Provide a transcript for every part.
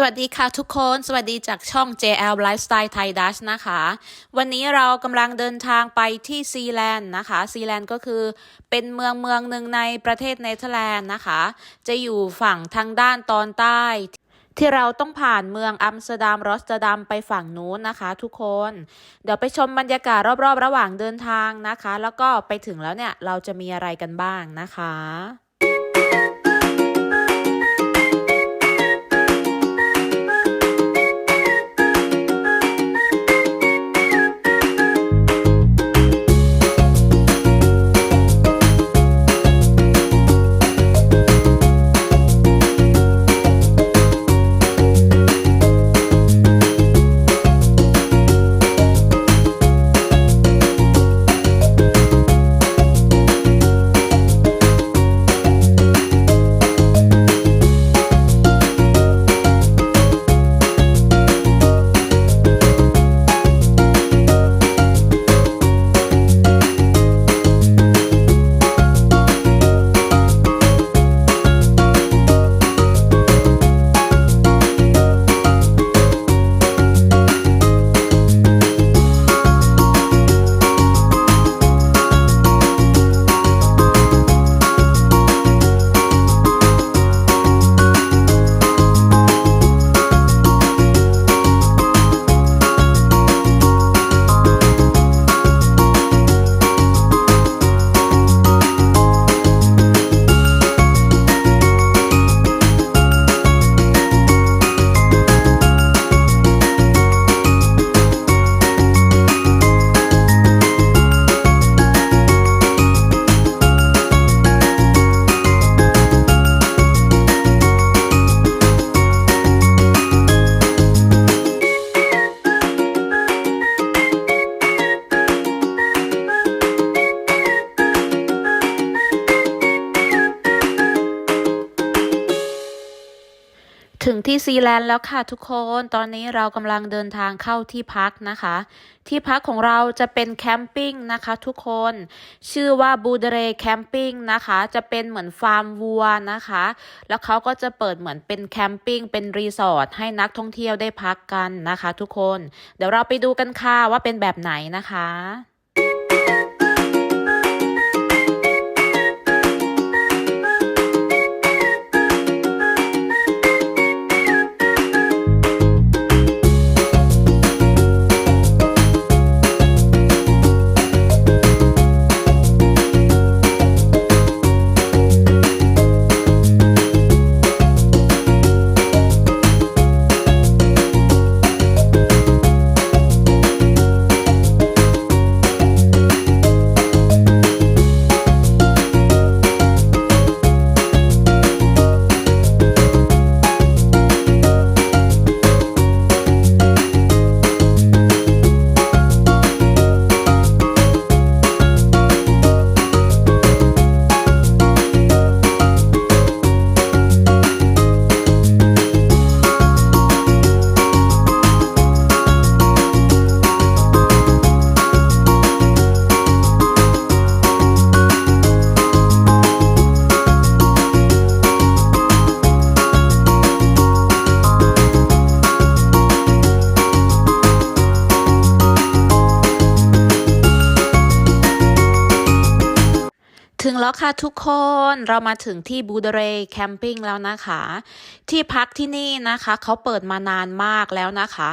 สวัสดีค่ะทุกคน สวัสดีจากช่อง JL Lifestyle Thai Dash นะคะ วันนี้เรากำลังเดินทางไปที่ซีแลนด์นะคะ ซีแลนด์ก็คือเป็นเมืองเมืองหนึ่งในประเทศเนเธอร์แลนด์นะคะ จะอยู่ฝั่งทางด้านตอนใต้ ที่เราต้องผ่านเมืองอัมสเตอร์ดัมรอสเตอร์ดัมไปฝั่งนู้นนะคะ ทุกคน เดี๋ยวไปชมบรรยากาศรอบๆ ระหว่างเดินทางนะคะ แล้วก็ไปถึงแล้วเนี่ยเราจะมีอะไรกันบ้างนะคะ ที่ซีแลนด์แล้วค่ะทุกคน ตอนนี้เรากำลังเดินทางเข้าที่พักนะคะ ที่พักของเราจะเป็นแคมปิ้งนะคะทุกคน ชื่อว่าบูเดเรแคมปิ้งนะคะ จะเป็นเหมือนฟาร์มวัวนะคะ แล้วเขาก็จะเปิดเหมือนเป็นแคมปิ้งเป็นรีสอร์ทให้นักท่องเที่ยวได้พักกันนะคะทุกคน เดี๋ยวเราไปดูกันค่ะว่าเป็นแบบไหนนะคะ แล้วค่ะทุกคนเรามาถึงที่บูเดเรแคมปิ้งแล้วนะคะ ที่พักที่นี่นะคะเขาเปิดมานานมากแล้วนะคะ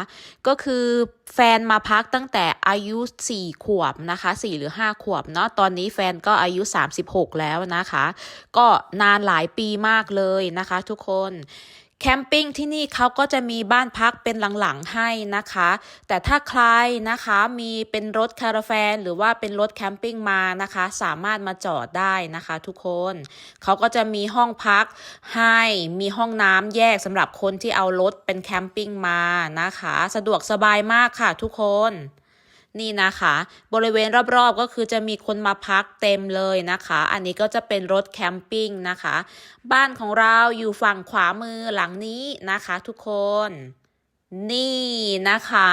ก็คือแฟนมาพักตั้งแต่อายุ 4 ขวบนะคะ4หรือ 5 ขวบเนาะตอนนี้แฟนก็อายุ 36 แล้วนะคะ ก็นานหลายปีมากเลยนะคะ ทุกคน แคมปิ้งที่นี่เขาก็จะมีบ้านพักเป็นหลังๆให้นะคะ แต่ถ้าใครนะคะมีเป็นรถคาราแฟน หรือว่าเป็นรถแคมปิ้งมานะคะ สามารถมาจอดได้นะคะทุกคนเขาก็จะมีห้องพักให้มีห้องน้ำแยกสำหรับคนที่เอารถเป็นแคมปิ้งมานะคะ สะดวกสบายมากค่ะทุกคน นี่นะคะ บริเวณรอบๆก็คือจะมีคนมาพักเต็มเลยนะคะ อันนี้ก็จะเป็นรถแคมปิ้งนะคะ บ้านของเราอยู่ฝั่งขวามือหลังนี้นะคะทุกคนนี่นะคะ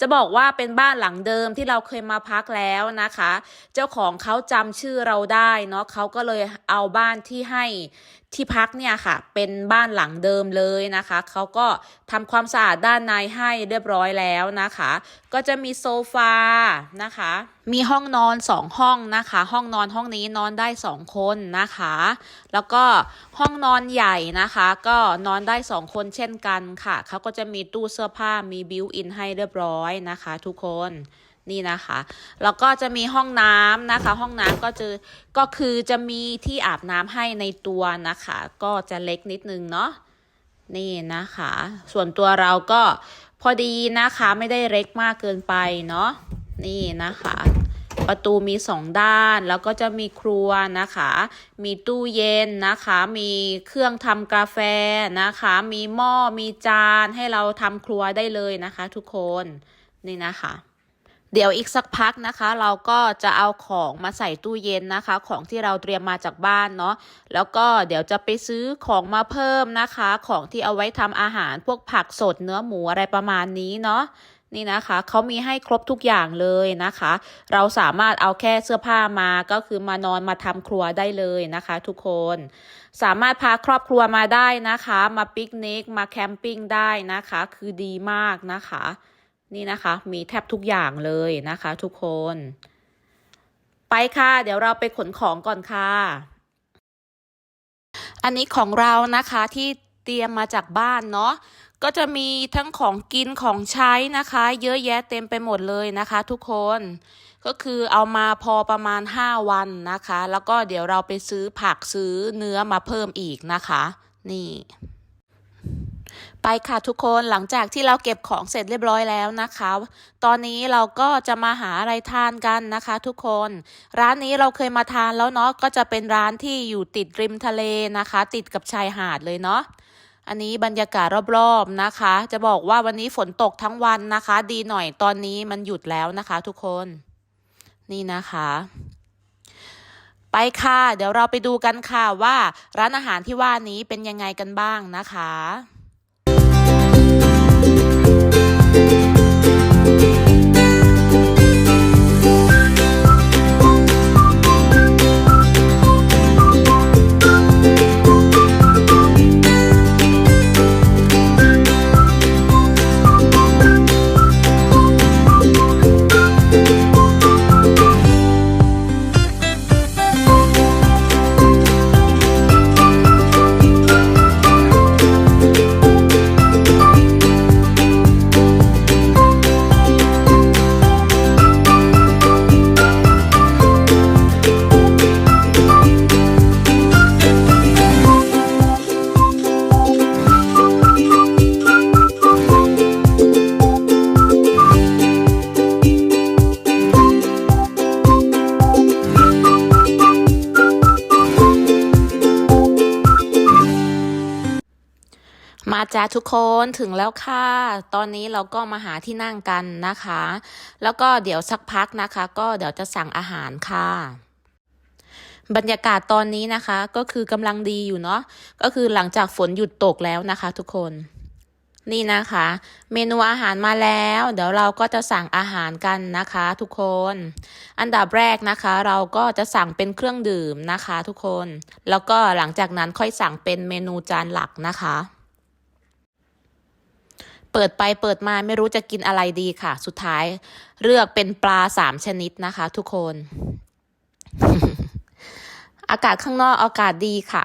จะบอกว่าเป็นบ้านหลังเดิมที่เราเคยมาพักแล้วนะคะ เจ้าของเขาจำชื่อเราได้เนาะเขาก็เลยเอาบ้านที่ให้ที่พักเนี่ยค่ะ เป็นบ้านหลังเดิมเลยนะคะ เขาก็ทำความสะอาดด้านในให้เรียบร้อยแล้วนะคะ ก็จะมีโซฟานะคะ มีห้องนอนสองห้องนะคะ ห้องนอนห้องนี้นอนได้สองคนนะคะ แล้วก็ห้องนอนใหญ่นะคะ ก็นอนได้สองคนเช่นกันค่ะ เขาก็จะมีตู้เสื้อผ้ามีบิวอินให้เรียบร้อยนะคะ ทุกคน นี่นะคะ แล้วก็จะมีห้องน้ำนะคะ ห้องน้ำก็จะก็คือจะมีที่อาบน้ำให้ในตัวนะคะ ก็จะเล็กนิดนึงเนาะนี่นะคะ ส่วนตัวเราก็พอดีนะคะไม่ได้เล็กมากเกินไปเนาะนี่นะคะ ประตูมีสองด้านแล้วก็จะมีครัวนะคะ มีตู้เย็นนะคะ มีเครื่องทำกาแฟนะคะ มีหม้อมีจานให้เราทำครัวได้เลยนะคะ ทุกคนนี่นะคะ เดี๋ยวอีกสักพักนะคะ เราก็จะเอาของมาใส่ตู้เย็นนะคะ ของที่เราเตรียมมาจากบ้านเนาะแล้วก็เดี๋ยวจะไปซื้อของมาเพิ่มนะคะ ของที่เอาไว้ทำอาหารพวกผักสดเนื้อหมูอะไรประมาณนี้เนาะนี่นะคะเขามีให้ครบทุกอย่างเลยนะคะ เราสามารถเอาแค่เสื้อผ้ามาก็คือมานอนมาทำครัวได้เลยนะคะ ทุกคนสามารถพาครอบครัวมาได้นะคะ มาปิกนิกมาแคมปิ้งได้นะคะ คือดีมากนะคะ นี่นะคะ มีแทบทุกอย่างเลยนะคะ ทุกคน ไปค่ะ เดี๋ยวเราไปขนของก่อนค่ะ อันนี้ของเรานะคะที่เตรียมมาจากบ้านเนาะก็จะมีทั้งของกินของใช้นะคะ เยอะแยะเต็มไปหมดเลยนะคะ ทุกคนก็คือเอามาพอประมาณ 5 วันนะคะ แล้วก็เดี๋ยวเราไปซื้อผักซื้อเนื้อมาเพิ่มอีกนะคะ นี่ ไปค่ะทุกคนหลังจากที่เราเก็บของเสร็จเรียบร้อยแล้วนะคะ ตอนนี้เราก็จะมาหาอะไรทานกันนะคะ ทุกคน ร้านนี้เราเคยมาทานแล้วเนาะก็จะเป็นร้านที่อยู่ติดริมทะเลนะคะ ติดกับชายหาดเลยเนาะอันนี้บรรยากาศรอบๆนะคะ จะบอกว่าวันนี้ฝนตกทั้งวันนะคะ ดีหน่อยตอนนี้มันหยุดแล้วนะคะ ทุกคนนี่นะคะไปค่ะ เดี๋ยวเราไปดูกันค่ะว่าร้านอาหารที่ว่านี้เป็นยังไงกันบ้างนะคะ จ้าทุกคนถึงแล้วค่ะ ตอนนี้เราก็มาหาที่นั่งกันนะคะ แล้วก็เดี๋ยวสักพักนะคะ ก็เดี๋ยวจะสั่งอาหารค่ะ บรรยากาศตอนนี้นะคะ ก็คือกำลังดีอยู่เนาะก็คือหลังจากฝนหยุดตกแล้วนะคะ ทุกคน นี่นะคะ เมนูอาหารมาแล้ว เดี๋ยวเราก็จะสั่งอาหารกันนะคะ ทุกคน อันดับแรกนะคะ เราก็จะสั่งเป็นเครื่องดื่มนะคะ ทุกคน แล้วก็หลังจากนั้นค่อยสั่งเป็นเมนูจานหลักนะคะ เปิดไปเปิดมาไม่รู้จะกินอะไรดีค่ะ สุดท้ายเลือกเป็นปลาสามชนิดนะคะ ทุกคน อากาศข้างนอกอากาศดีค่ะ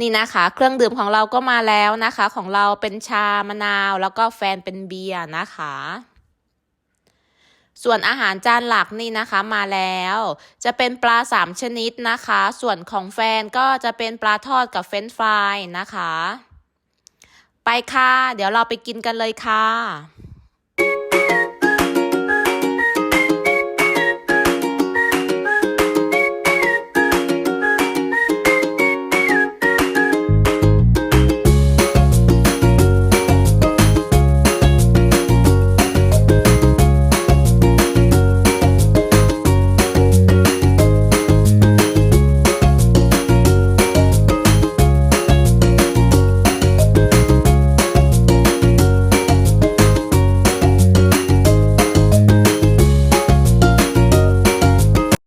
นี่นะคะ เครื่องดื่มของเราก็มาแล้วนะคะ ของเราเป็นชามะนาว แล้วก็แฟนเป็นเบียร์นะคะ ส่วนอาหารจานหลักนี่นะคะมาแล้ว จะเป็นปลาสามชนิดนะคะ ส่วนของแฟนก็จะเป็นปลาทอดกับเฟรนฟรายนะคะ ไปค่ะ เดี๋ยวเราไปกินกันเลยค่ะ